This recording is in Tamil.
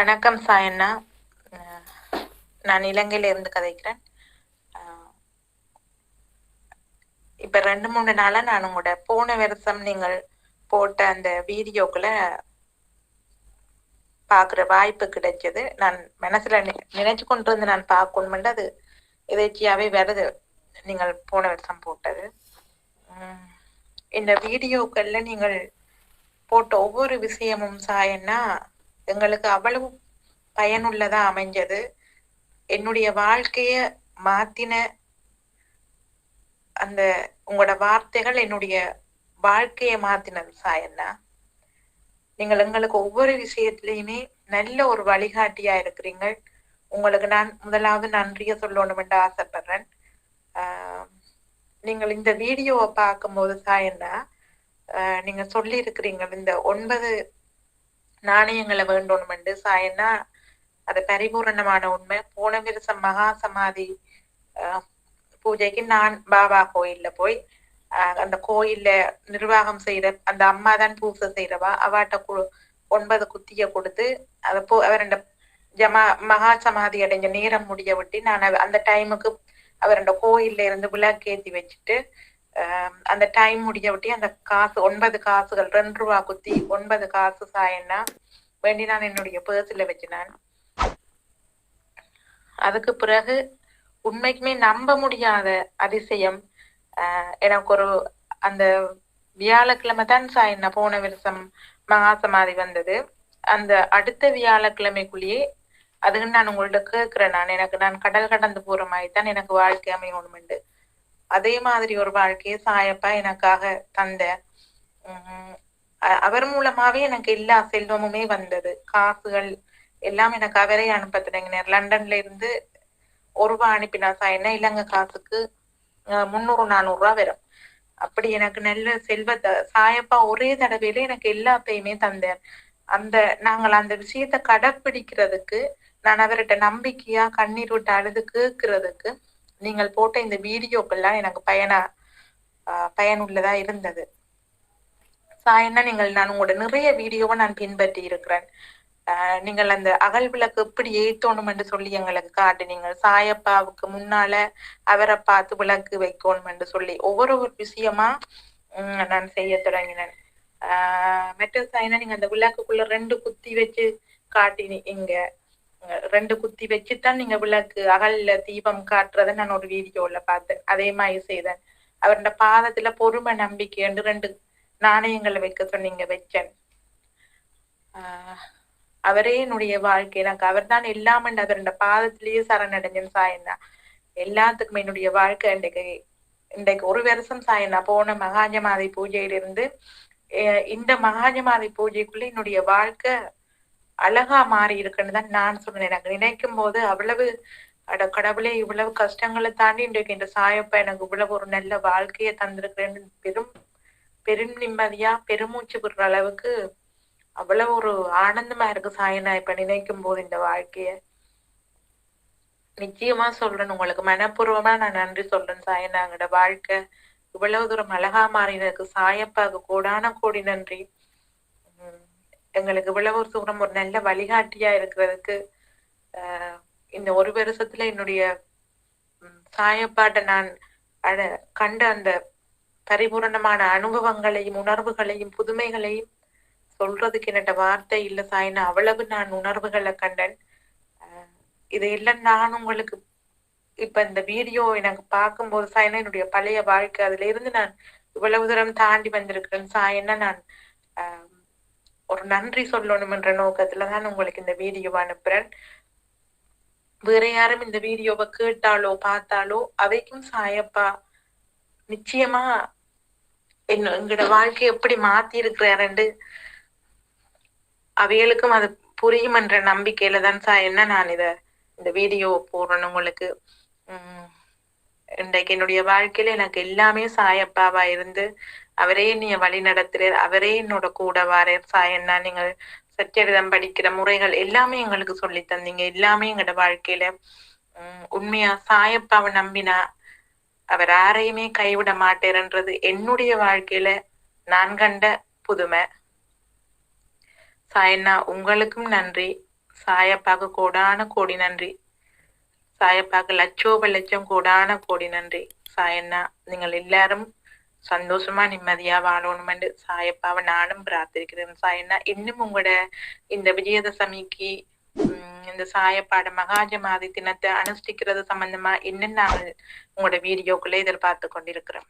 வணக்கம் சாயண்ணா நான் இலங்கையில இருந்து கதைக்கிறேன் இப்ப ரெண்டு மூணு நாளா நான் உங்களோட போன வருஷம் நீங்கள் போட்ட அந்த வீடியோக்களை பாக்குற வாய்ப்பு கிடைச்சது. நான் மனசுல நினைச்சு கொண்டு வந்து நான் பார்க்கணுமெண்டு அது எதேச்சியாவே வருது. நீங்கள் போன வருஷம் போட்டது. உம் இந்த வீடியோக்கள்ல நீங்கள் போட்ட ஒவ்வொரு விஷயமும் சாயன்னா எங்களுக்கு அவ்வளவு பயனுள்ளதா அமைஞ்சது. என்னுடைய வாழ்க்கைய மாத்தின அந்த உங்களோட வார்த்தைகள் என்னுடைய வாழ்க்கைய மாத்தினது சாயண்ணா நீங்கள் எங்களுக்கு ஒவ்வொரு விஷயத்திலையுமே நல்ல ஒரு வழிகாட்டியா இருக்கிறீங்க. உங்களுக்கு நான் முதலாவது நன்றிய சொல்லணும் என்று ஆசைப்படுறேன். ஆஹ் நீங்கள் இந்த வீடியோவை பார்க்கும்போது சாயண்ணா ஆஹ் நீங்க சொல்லி இருக்கிறீங்க இந்த ஒன்பது நாணயங்களை வேண்டணும் சாயன்னா அது பரிபூரணமான உண்மை. போன வருஷம் மகா சமாதி பூஜைக்கு நான் பாபா கோயில்ல போய் ஆஹ் அந்த கோயில்ல நிர்வாகம் செய்யற அந்த அம்மா தான் பூசை செய்யறவா அவாட்ட கு ஒன்பது குத்திய கொடுத்து அதை போ அவரண்ட ஜமா மகா சமாதி அடைஞ்ச நேரம் முடிய விட்டு நான் அந்த டைமுக்கு அவரோட கோயில்ல இருந்து விளக்கேத்தி வச்சுட்டு அந்த டைம் முடிய விட்டு அந்த காசு ஒன்பது காசுகள் ரெண்டு ரூபா குத்தி ஒன்பது காசு சாயன்னா வேண்டி நான் என்னுடைய பேர்ஸ்ல வச்சினான். அதுக்கு பிறகு உண்மைக்குமே நம்ப முடியாத அதிசயம் எனக்கு ஒரு அந்த வியாழக்கிழமை தான் சாய் போன வருஷம் மகா வந்தது. அந்த அடுத்த வியாழக்கிழமைக்குள்ளேயே அதுக்கு நான் உங்கள்ட்ட கேட்கிறேன் நான். எனக்கு நான் கடல் கடந்து போற மாதிரி தான் எனக்கு வாழ்க்கை அமையணும்ண்டு அதே மாதிரி ஒரு வாழ்க்கையை சாயப்பா எனக்காக தந்த உம் அவர் மூலமாவே எனக்கு எல்லா செல்வமுமே வந்தது. காசுகள் எல்லாம் எனக்கு அவரே அனுப்ப தொடங்கினார் லண்டன்ல இருந்து ஒரு ரூபா அனுப்பினா சாயனா இலங்கை காசுக்கு? முந்நூறு நானூறு ரூபா வரும். அப்படி எனக்கு நல்ல செல்வத்தை சாயப்பா ஒரே தடவையில எனக்கு எல்லாத்தையுமே தந்தார் அந்த நாங்கள் அந்த விஷயத்த கடைப்பிடிக்கிறதுக்கு நான் அவர்கிட்ட நம்பிக்கையா கண்ணீர் விட்டு அழுது கேட்கறதுக்கு நீங்கள் போட்ட இந்த வீடியோக்கள்லாம் எனக்கு பயனா ஆஹ் பயனுள்ளதா இருந்தது. சாயன்னா நீங்கள் நான் உங்களோட நிறைய வீடியோவை நான் பின்பற்றி இருக்கிறேன். ஆஹ் நீங்கள் அந்த அகல் விளக்கு எப்படி ஏத்தணும் என்று சொல்லி எங்களுக்கு காட்டுனீங்க சாயப்பாவுக்கு முன்னால அவரை பார்த்து விளக்கு வைக்கணும் என்று சொல்லி ஒவ்வொரு ஒரு விஷயமா உம் நான் செய்ய தொடங்கினேன். ஆஹ் மெட்ட சாயினா நீங்க அந்த விளக்குக்குள்ள ரெண்டு குத்தி வச்சு காட்டினீங்க ரெண்டு குத்தி வச்சுதான் நீங்க விளக்கு அகல்ல தீபம் காட்டுறதை நான் ஒரு வீடியோல பார்த்தேன். அதே மாதிரி செய்தேன். அவரோட பாதத்துல பொறுமை நம்பிக்கை என்று ரெண்டு நாணயங்களை வைக்க சொன்னீங்க வச்சேன். ஆஹ் அவரே என்னுடைய வாழ்க்கை. எனக்கு அவர் தான் எல்லாம் அவரோட பாதத்திலேயே சரணடைஞ்சேன் சாயந்தா. எல்லாத்துக்குமே என்னுடைய வாழ்க்கை இன்றைக்கு இன்றைக்கு ஒரு வருஷம் சாயந்தா போன மகாஜமாதி பூஜையிலிருந்து அஹ் இந்த மகாஜமாதி பூஜைக்குள்ள என்னுடைய வாழ்க்கை அழகா மாறி இருக்குன்னு தான் நான் சொன்னேன் எனக்கு நினைக்கும் போது அவ்வளவு அட கடவுளே இவ்வளவு கஷ்டங்களை தாண்டி இன்றைக்கு இந்த சாயப்பா எனக்கு இவ்வளவு ஒரு நல்ல வாழ்க்கையை தந்திருக்கிறேன்னு பெரும் பெரும் நிம்மதியா பெருமூச்சு விடுற அளவுக்கு அவ்வளவு ஒரு ஆனந்தமா இருக்கு சாயனா. இப்ப நினைக்கும் போது இந்த வாழ்க்கைய. நிச்சயமா சொல்றேன் உங்களுக்கு மனப்பூர்வமா நான் நன்றி சொல்றேன் சாயனாங்கட வாழ்க்கை இவ்வளவு தூரம் அழகா மாறினதுக்கு சாயப்பாவுக்கு கோடான கோடி நன்றி. எங்களுக்கு இவ்வளவு ஒரு தூரம் ஒரு நல்ல வழிகாட்டியா இருக்கிறதுக்கு ஆஹ் இந்த ஒரு வருஷத்துல என்னுடைய உம் நான் அட கண்ட அந்த பரிபூரணமான அனுபவங்களையும் உணர்வுகளையும் புதுமைகளையும் சொல்றதுக்கு என்னட்ட வார்த்தை இல்ல சாயினா அவ்வளவு நான் உணர்வுகளை கண்டேன். ஆஹ் இது நான் உங்களுக்கு இப்ப இந்த வீடியோ எனக்கு பார்க்கும்போது சாயினா என்னுடைய பழைய வாழ்க்கை அதுல இருந்து நான் இவ்வளவு தூரம் தாண்டி வந்திருக்கிறேன் சாயினா. நான் ஆஹ் ஒரு நன்றி சொல்லணும் என்ற நோக்கத்துல தான் உங்களுக்கு இந்த வீடியோ அனுப்புறேன். வேற யாரும் இந்த வீடியோவை கேட்டாலோ பார்த்தாலோ அவைக்கும் சாயப்பா நிச்சயமா என்ன எங்களோட வாழ்க்கை எப்படி மாத்தி இருக்கிறாருன்னு அவைகளுக்கும் அது புரியும் என்ற நம்பிக்கையில தான் சார் என்ன நான் இத இந்த வீடியோ போடுறேன் உங்களுக்கு. உம். இன்றைக்கு என்னுடைய வாழ்க்கையில எனக்கு எல்லாமே சாயப்பாவா இருந்து அவரே நீ வழி நடத்துறார் அவரே என்னோட கூட வாரார் சாயண்ணா நீங்கள் சச்சரிதம் படிக்கிற முறைகள் எல்லாமே எங்களுக்கு சொல்லி தந்தீங்க. எல்லாமே எங்களோட வாழ்க்கையில உம் உண்மையா சாயப்பாவை நம்பினா அவர் யாரையுமே கைவிட மாட்டேர்ன்றது என்னுடைய வாழ்க்கையில நான் கண்ட புதுமை. சாயண்ணா உங்களுக்கும் நன்றி. சாயப்பாக்கு கோடான கோடி நன்றி. சாயப்பாக்கு லட்சோப லட்சம் கூடான கோடி நன்றி சாயண்ணா நீங்கள் எல்லாரும் சந்தோஷமா நிம்மதியா வாழணுமென்று சாயப்பாவை நானும் பிரார்த்திக்கிறேன் சாயண்ணா இன்னும் உங்களோட இந்த விஜயதசமிக்கு உம் இந்த சாயப்பாட மகாஜமாதி தினத்தை அனுஷ்டிக்கிறது சம்பந்தமா இன்னும் நாங்கள் உங்களோட வீடியோக்குள்ள எதிர்பார்த்து கொண்டிருக்கிறோம்